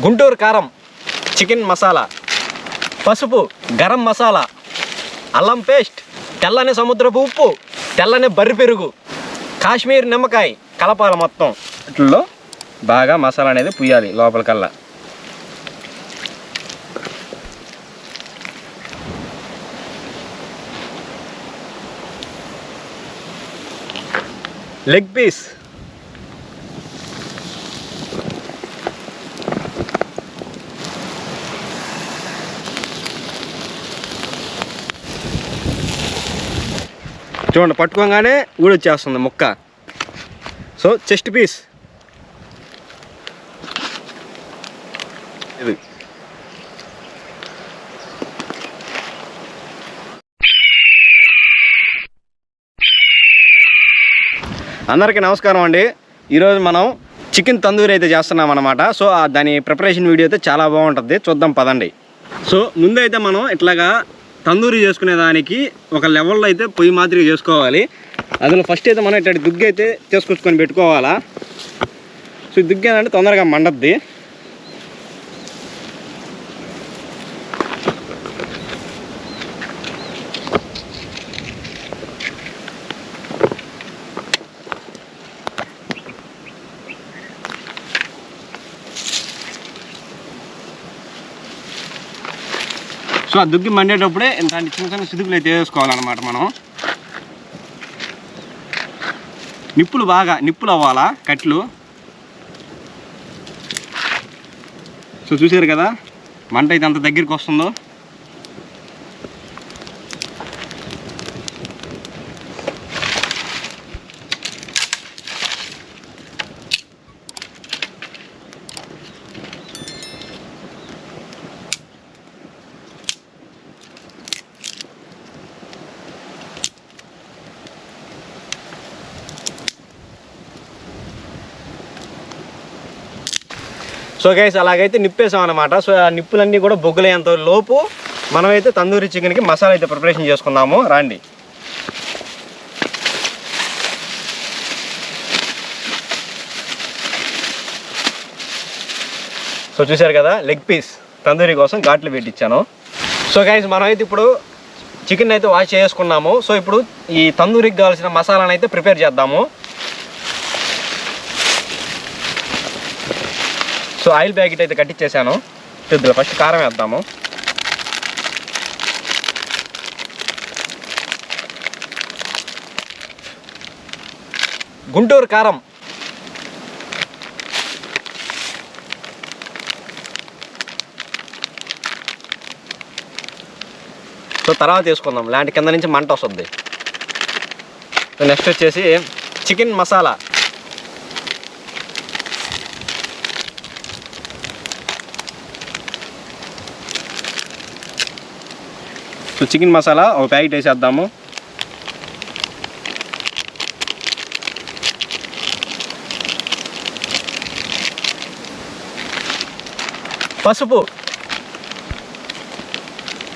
గుంటూరు కారం చికెన్ మసాలా పసుపు గరం మసాలా అల్లం పేస్ట్ తెల్లని సముద్రపు ఉప్పు తెల్లని బర్రి పెరుగు కాశ్మీర్ నిమ్మకాయ కలపాలి మొత్తం. వీటిల్లో బాగా మసాలా అనేది పుయ్యాలి లోపలికల్లా. Leg piece. చూడండి పట్టుకోగానే ఊడొచ్చేస్తుంది ముక్క. సో చెస్ట్ పీస్ ఇది. అందరికీ నమస్కారం అండి. ఈరోజు మనం చికెన్ తందూరి అయితే చేస్తున్నాం అనమాట సో దాని ప్రిపరేషన్ వీడియో అయితే చాలా బాగుంటుంది. చూద్దాం పదండి. సో ముందైతే మనం ఇట్లాగా తందూరి చేసుకునే దానికి ఒక లెవెల్లో అయితే పొయ్యి మాదిరిగా చేసుకోవాలి. అందులో ఫస్ట్ అయితే మనం ఇట్లాంటి దుగ్గు అయితే తీసుకొచ్చుకొని పెట్టుకోవాలా. సో దుగ్గు ఏంటంటే తొందరగా మండద్ది. సో ఆ దుగ్గి మండేటప్పుడే ఇలాంటి చిన్న చిన్న సిదుగులు అయితే వేసుకోవాలన్నమాట మనం. నిప్పులు బాగా నిప్పులు అవ్వాలా కట్లు? సో చూసారు కదా మంట అయితే అంత దగ్గరికి వస్తుందో? సో గైస్ అలాగైతే నిప్పేసాం అనమాట సో ఆ నిప్పులన్నీ కూడా బొగ్గులేంత లోపు మనమైతే తందూరి చికెన్కి మసాలా అయితే ప్రిపరేషన్ చేసుకుందాము. రండి. సో చూశారు కదా లెగ్ పీస్ తందూరి కోసం ఘాట్లు పెట్టించాను సో గైస్ మనమైతే ఇప్పుడు చికెన్ అయితే వాష్ చేసుకున్నాము. సో ఇప్పుడు ఈ తందూరికి కావాల్సిన మసాలాను అయితే ప్రిపేర్ చేద్దాము. సో ఆయిల్ ప్యాకెట్ అయితే కట్టించేసాను ఇందులో ఫస్ట్ కారం వేద్దాము. గుంటూరు కారం. సో తర్వాత తీసుకుందాం లాంటి కింద నుంచి మంట వస్తుంది. నెక్స్ట్ వచ్చేసి chicken masala. So chicken masala ఒక ప్యాకెట్ వేసేద్దాము. పసుపు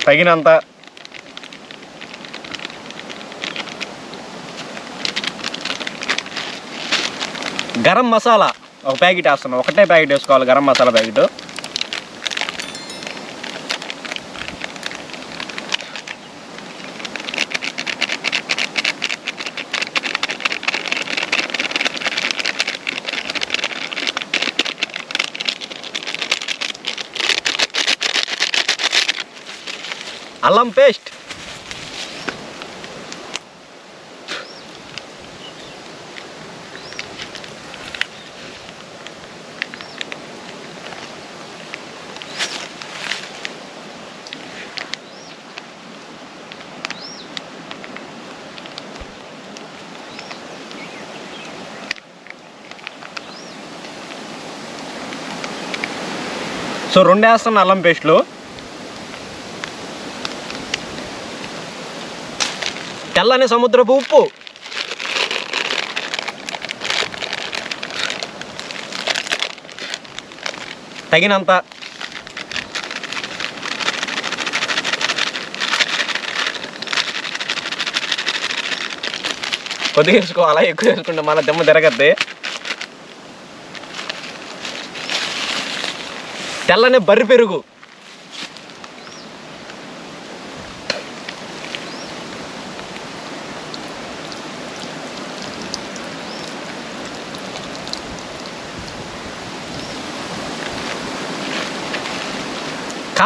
తగినంత గరం మసాలా ఒక ప్యాకెట్ వేస్తున్నాం. ఒకటే ప్యాకెట్ వేసుకోవాలి గరం మసాలా ప్యాకెట్. అల్లం పేస్ట్. సో రెండు వేస్తాను అల్లం పేస్ట్లో. తెల్లని సముద్రపు ఉప్పు. తగినంత కొద్దిగా వేసుకోవాలా? ఎక్కువ వేసుకుంటే మళ్ళీ దెమ్మ తిరగద్ది. తెల్లని బర్రి పెరుగు.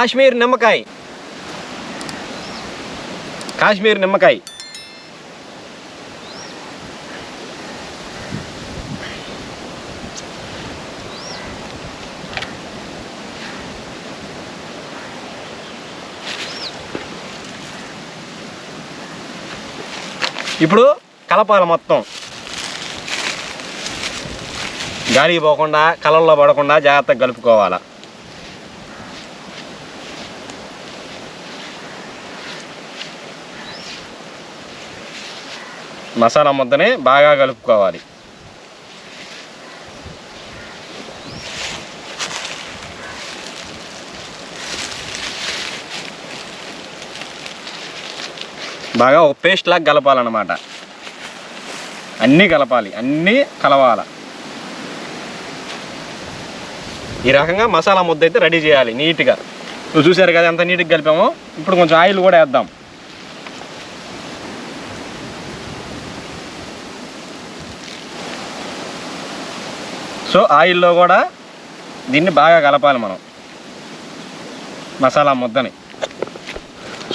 కాశ్మీర్ నిమ్మకాయ. కాశ్మీర్ నిమ్మకాయ. ఇప్పుడు కలపాలి మొత్తం. గాలికి పోకుండా కలల్లో పడకుండా జాగ్రత్తగా కలుపుకోవాలి. మసాలా ముద్దని బాగా కలుపుకోవాలి. బాగా ఒక పేస్ట్ లాగా కలపాలన్నమాట. అన్నీ కలపాలి అన్నీ కలవాలి. ఈ రకంగా మసాలా ముద్ద అయితే రెడీ చేయాలి నీట్గా. నువ్వు చూసారు కదా ఎంత నీట్గా కలిపామో? ఇప్పుడు కొంచెం ఆయిల్ కూడా వేద్దాం. సో ఆయిల్లో కూడా దీన్ని బాగా కలపాలి మనం. మసాలా ముద్దని.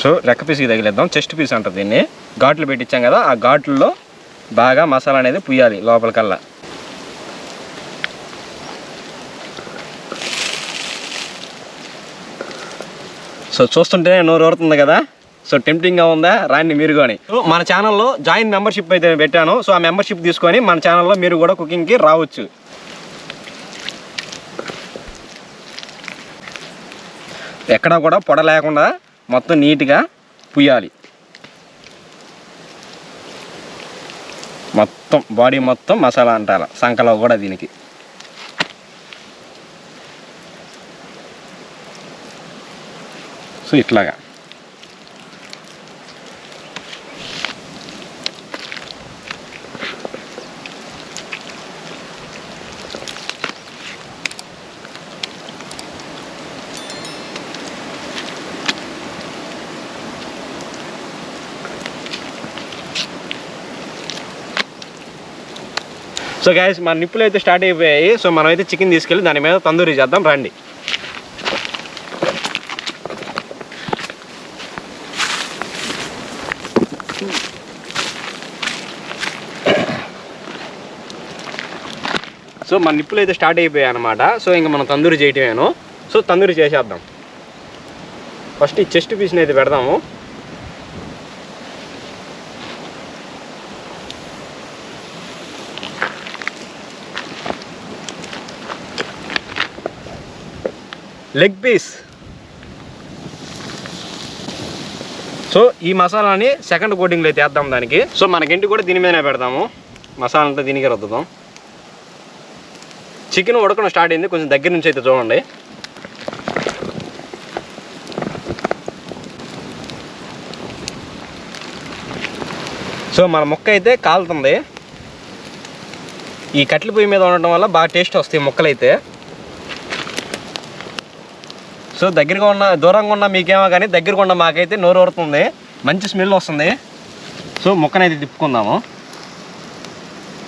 సో రెక్క పీస్కి తగిలేద్దాం. చెస్ట్ పీస్ అంటారు దీన్ని. ఘాట్లు పెట్టించాం కదా ఆ ఘాట్లలో బాగా మసాలా అనేది పుయ్యాలి లోపలికల్లా. సో చూస్తుంటేనే నోరు ఊరుతుంది కదా. సో టెంప్టింగ్గా ఉందా? రాండి మీరు కానీ సో మన ఛానల్లో జాయిన్ మెంబర్షిప్ అయితే పెట్టాను. సో ఆ మెంబర్షిప్ తీసుకొని మన ఛానల్లో మీరు కూడా కుకింగ్కి రావచ్చు. ఎక్కడ కూడా పొడ లేకుండా మొత్తం నీట్గా పుయ్యాలి. మొత్తం బాడీ మొత్తం మసాలా అంటారు సంకలో కూడా దీనికి. సో ఇట్లాగా. సో గ్యాస్ మన నిప్పులు అయితే స్టార్ట్ అయిపోయాయి. సో మనం అయితే చికెన్ తీసుకెళ్ళి దాని మీద తందూరి చేద్దాం. రండి. సో మన నిప్పులు అయితే స్టార్ట్ అయిపోయాయి అనమాట సో ఇంకా మనం తందూరి చేయటమేను. సో తందూరి చేసేద్దాం. ఫస్ట్ ఈ చెస్ట్ పీస్ని అయితే పెడదాము. లెగ్ పీస్ సో ఈ మసాలాని సెకండ్ కోటింగ్లో అయితే వేద్దాం దానికి. సో మనకింటి కూడా దీని మీదనే పెడతాము. మసాలా అంతా దీనికి రుద్దుదాం చికెన్ ఉడకడం స్టార్ట్ అయింది. కొంచెం దగ్గర నుంచి అయితే చూడండి. సో మన ముక్క అయితే కాలుతుంది. ఈ కట్టెల పొయ్యి మీద ఉండటం వల్ల బాగా టేస్ట్ వస్తాయి ముక్కలైతే. సో దగ్గరగా ఉన్న దూరంగా ఉన్న మీకేమో కానీ దగ్గరగా ఉన్న మాకైతే నోరు ఊరుతుంది. మంచి స్మెల్ వస్తుంది. సో ముక్కనైతే తిప్పుకుందాము.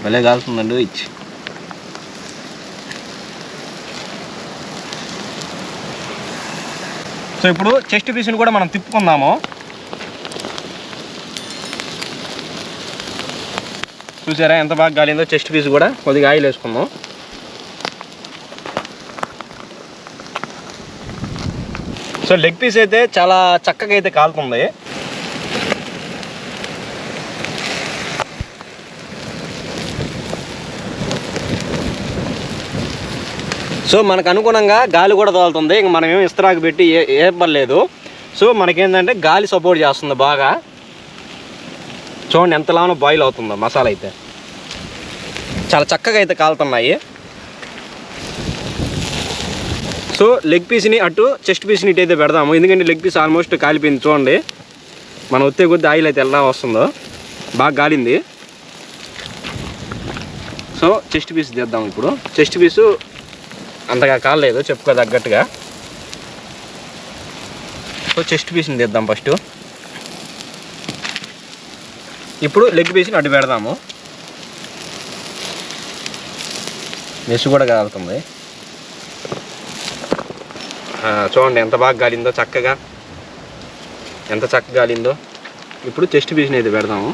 భలే కాల్తుందండి ఇచ్చి సో ఇప్పుడు చెస్ట్ పీస్ని కూడా మనం తిప్పుకుందాము. చూసారా ఎంత బాగా గాలిందో చెస్ట్ పీస్ కూడా. కొద్దిగా ఆయిల్ వేసుకుందాం. సో లెగ్ పీస్ అయితే చాలా చక్కగా అయితే కాలుతుంది. సో మనకు అనుగుణంగా గాలి కూడా తోలుతుంది ఇంక మనం ఏమి ఇస్త్రాకు పెట్టి ఏ ఏ పర్లేదు సో మనకేంటంటే గాలి సపోర్ట్ చేస్తుంది బాగా. చూడండి ఎంతలానో బాయిల్ అవుతుందో మసాలా అయితే. చాలా చక్కగా అయితే కాలుతున్నాయి. సో లెగ్ పీస్ని అటు చెస్ట్ పీస్ని ఇటు అయితే పెడదాము. ఎందుకంటే లెగ్ పీస్ ఆల్మోస్ట్ కాలిపోయింది చూడండి. మనం వచ్చే కొద్ది ఆయిల్ అయితే ఎలా వస్తుందో. బాగా గాలింది. సో చెస్ట్ పీస్ తీద్దాం ఇప్పుడు. చెస్ట్ పీసు అంతగా కాలేదు చెప్పుకో తగ్గట్టుగా. సో చెస్ట్ పీస్ని తీద్దాం ఫస్ట్ ఇప్పుడు లెగ్ పీస్ని అడ్డు పెడదాము. మెస్ కూడా కాలుతుంది. చూడండి ఎంత బాగా గాలిందో చక్కగా. ఎంత చక్కగా గాలిందో. ఇప్పుడు చెస్ట్ పీస్ని అయితే పెడదాము.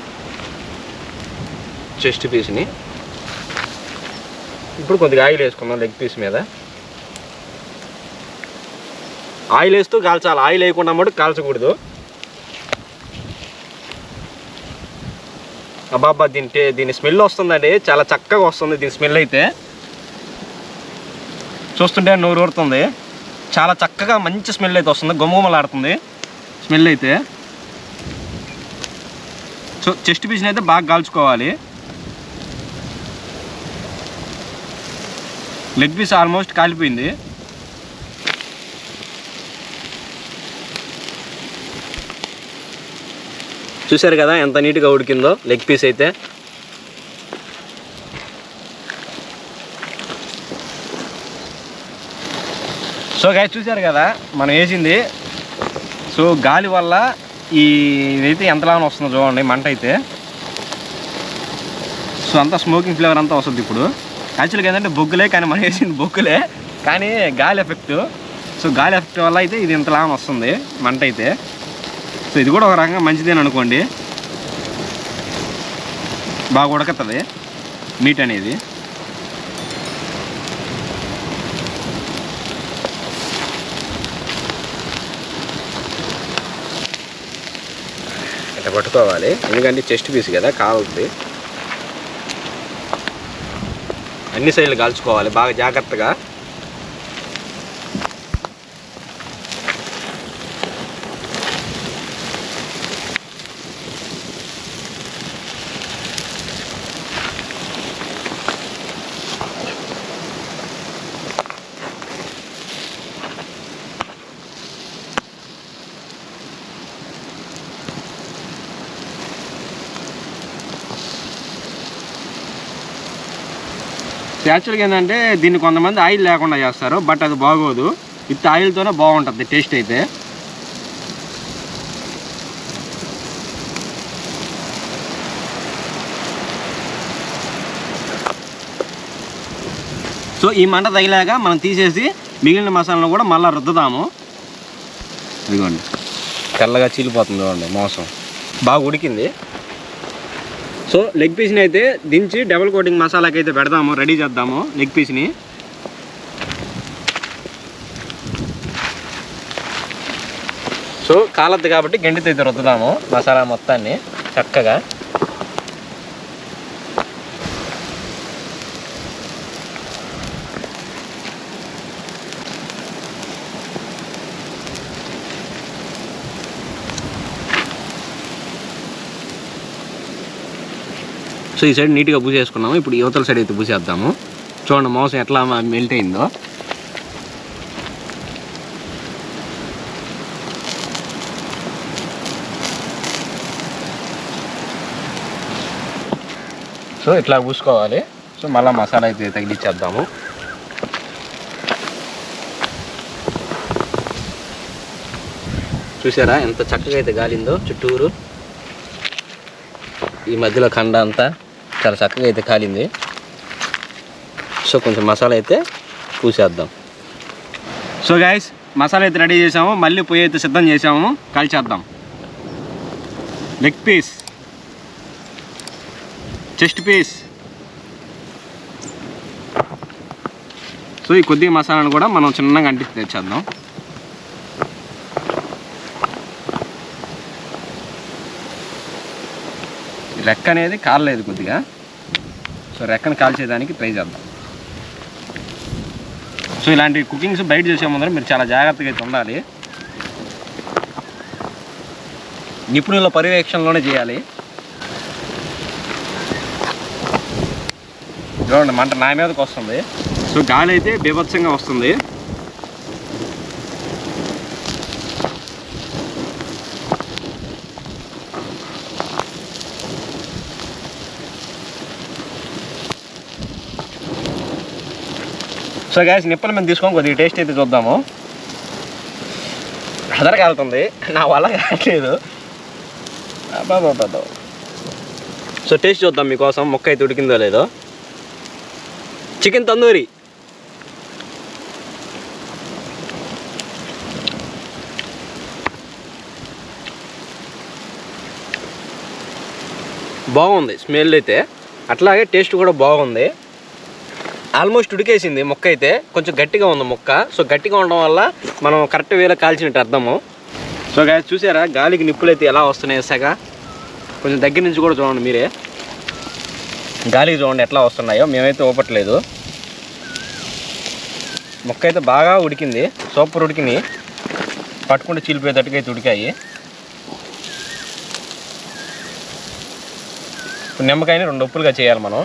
చెస్ట్ పీస్ని. ఇప్పుడు కొద్దిగా ఆయిల్ వేసుకుందాం లెగ్ పీస్ మీద. ఆయిల్ వేస్తూ కాల్చాలి. ఆయిల్ వేయకుండా మటు కాల్చకూడదు. అబ్బాబ్బా దీని దీని స్మెల్ వస్తుందండి. చాలా చక్కగా వస్తుంది దీని స్మెల్ అయితే. చూస్తుంటే నోరు ఊరుతుంది. చాలా చక్కగా మంచి స్మెల్ అయితే వస్తుంది. గుమగుమలాడుతుంది. స్మెల్ అయితే. సో చెస్ట్ పీస్ని అయితే బాగా కాల్చుకోవాలి. లెగ్ పీస్ ఆల్మోస్ట్ కాలిపోయింది. చూశారు కదా ఎంత నీట్గా ఉడికిందో లెగ్ పీస్ అయితే. సో గాయ చూశారు కదా? మనం వేసింది. సో గాలి వల్ల ఈ ఇదైతే ఎంతలాగా వస్తుందో చూడండి మంట అయితే. సో అంతా స్మోకింగ్ ఫ్లేవర్ అంతా వస్తుంది ఇప్పుడు. యాక్చువల్గా ఏంటంటే బొగ్గులే కానీ మనం వేసింది బొగ్గులే. కానీ గాలి ఎఫెక్ట్ సో గాలి ఎఫెక్ట్ వల్ల అయితే ఇది ఇంతలాగా వస్తుంది మంట అయితే. సో ఇది కూడా ఒక రకంగా మంచిదేని అనుకోండి. బాగా ఉడకతుంది మీట్ అనేది. పట్టుకోవాలి. ఎందుకంటే చెస్ట్ పీస్ కదా కాలుతుంది అన్ని సైడ్లు కాల్చుకోవాలి బాగా జాగ్రత్తగా. యాక్చువల్గా ఏంటంటే దీన్ని కొంతమంది ఆయిల్ లేకుండా చేస్తారు బట్ అది బాగోదు. విత్ ఆయిల్తోనే బాగుంటుంది టేస్ట్ అయితే. సో ఈ మంట తగిలాక మనం తీసేసి మిగిలిన మసాలాను కూడా మళ్ళీ రుద్దుదాము ఇదిగోండి. తెల్లగా చీలిపోతుంది చూడండి మోసం. బాగా ఉడికింది. సో లెగ్ పీస్ని అయితే దించి డబుల్ కోటింగ్ మసాలాకి అయితే పెడదాము రెడీ చేద్దాము లెగ్ పీస్ని. సో కాలద్దు కాబట్టి గెండితో అయితే రుద్దుదాము మసాలా మొత్తాన్ని చక్కగా. సో ఈ సైడ్ నీట్గా పూసేసుకున్నాము. ఇప్పుడు యువతల సైడ్ అయితే పూసేద్దాము. చూడండి మాంసం ఎట్లా మెల్ట్ అయిందో సో ఇట్లా పూసుకోవాలి. సో మళ్ళీ మసాలా అయితే తగిలిచ్చేద్దాము. చూసారా ఎంత చక్కగా అయితే గాలిందో చుట్టూరు. ఈ మధ్యలో కండ అంతా. చాలా చక్కగా అయితే కాలింది. సో కొంచెం మసాలా అయితే పూసేద్దాం. సో గాయస్ మసాలా అయితే రెడీ చేసాము. మళ్ళీ పొయ్యి అయితే సిద్ధం చేసాము. కాల్చేద్దాం leg piece chest piece so ఈ కొద్దిగా మసాలాను కూడా మనం చిన్నగా అంటించి తెచ్చేద్దాం. లెక్క అనేది కాలలేదు కొద్దిగా. సో రెక్కను కాల్చేదానికి ట్రై చేద్దాం. సో ఇలాంటి కుకింగ్స్ బయట చేసే ముందర మీరు చాలా జాగ్రత్తగా అయితే ఉండాలి. నిపుణుల పర్యవేక్షణలోనే చేయాలి. చూడండి మంట నా మీదకి వస్తుంది. సో గాలి అయితే బీభత్సంగా వస్తుంది. సో గ్యాస్ నిప్పల మీద తీసుకొని కొద్దిగా టేస్ట్ అయితే చూద్దాము. అదర కాలుతుంది నా వల్ల కావట్లేదు బాబా సో టేస్ట్ చూద్దాం మీకోసం. మొక్క అయితే ఉడికిందో లేదో. చికెన్ తందూరి బాగుంది. స్మెల్ అయితే. అట్లాగే టేస్ట్ కూడా బాగుంది. ఆల్మోస్ట్ ఉడికేసింది మొక్క అయితే. కొంచెం గట్టిగా ఉంది మొక్క. సో గట్టిగా ఉండడం వల్ల మనం కరెక్ట్ వేలో కాల్చినట్టు అర్థము. సో గాయ చూసారా? గాలికి నిప్పులు అయితే ఎలా వస్తున్నాయి సగ. కొంచెం దగ్గర నుంచి కూడా చూడండి మీరే. గాలికి చూడండి ఎట్లా వస్తున్నాయో. మేమైతే ఊపట్లేదు. మొక్క అయితే బాగా ఉడికింది. సూపర్ ఉడికినాయి. పట్టుకుంటే చీలిపోయేటట్టుగా అయితే ఉడికాయి. నిమ్మకాయని రెండు ఉప్పులుగా చేయాలి మనం.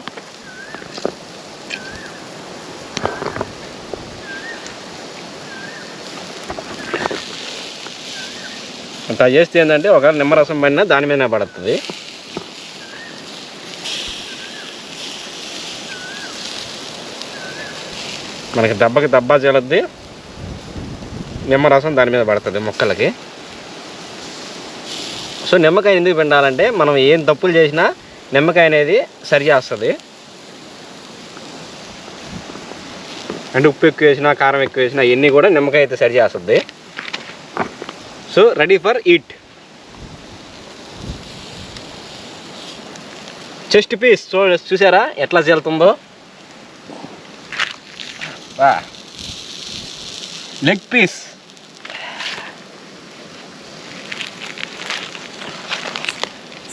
అట్లా చేస్తే ఏంటంటే ఒక నిమ్మరసం పడినా దాని మీద పడుతుంది. మనకి దెబ్బకి దెబ్బ చేలద్ది నిమ్మరసం దాని మీద పడుతుంది మొక్కలకి. సో నిమ్మకాయ ఎందుకు పిండాలంటే మనం ఏం తప్పులు చేసినా నిమ్మకాయ అనేది సరి చేస్తుంది. అంటే ఉప్పు ఎక్కువ వేసినా కారం ఎక్కువ వేసినా ఇవన్నీ కూడా నిమ్మకాయ అయితే సరి చేస్తుంది. So ready for eat chest piece చూ చూసారా? ఎట్లా చేలుతుందో లెగ్ పీస్.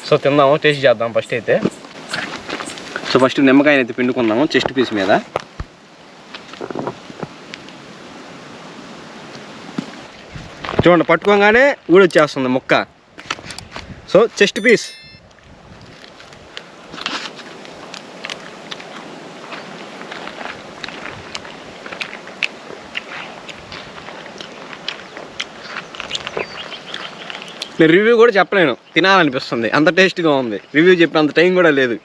సో తిందాము టేస్ట్ చేద్దాం ఫస్ట్ అయితే. సో ఫస్ట్ నిమ్మకాయని అయితే పిండుకుందాము చెస్ట్ పీస్ మీద. చూడండి పట్టుకోగానే ఊడొచ్చేస్తుంది ముక్క. సో చెస్ట్ పీస్ నేను రివ్యూ కూడా చెప్పలేను. తినాలనిపిస్తుంది. అంత టేస్టీగా ఉంది. రివ్యూ చెప్పే అంత టైం కూడా లేదు.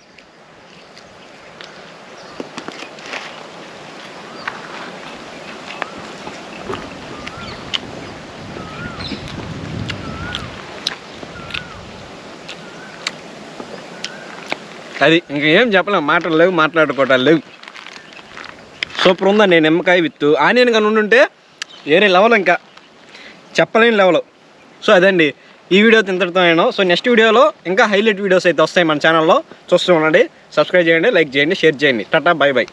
అది ఇంకా ఏం చెప్పలేం మాటలు లేవు మాట్లాడుకోవటాలు లేవు. సూపర్ ఉందండి నిమ్మకాయ విత్తు. ఆనియన్ కానీ ఉండుంటే వేరే లెవెల్ ఇంకా. చెప్పలేని లెవెల్. సో అదండి. ఈ వీడియో ఇంతటితో నేను. సో నెక్స్ట్ వీడియోలో ఇంకా హైలైట్ వీడియోస్ అయితే వస్తాయి మన ఛానల్లో చూస్తూ ఉండండి. సబ్స్క్రైబ్ చేయండి లైక్ చేయండి షేర్ చేయండి. Tata bye bye.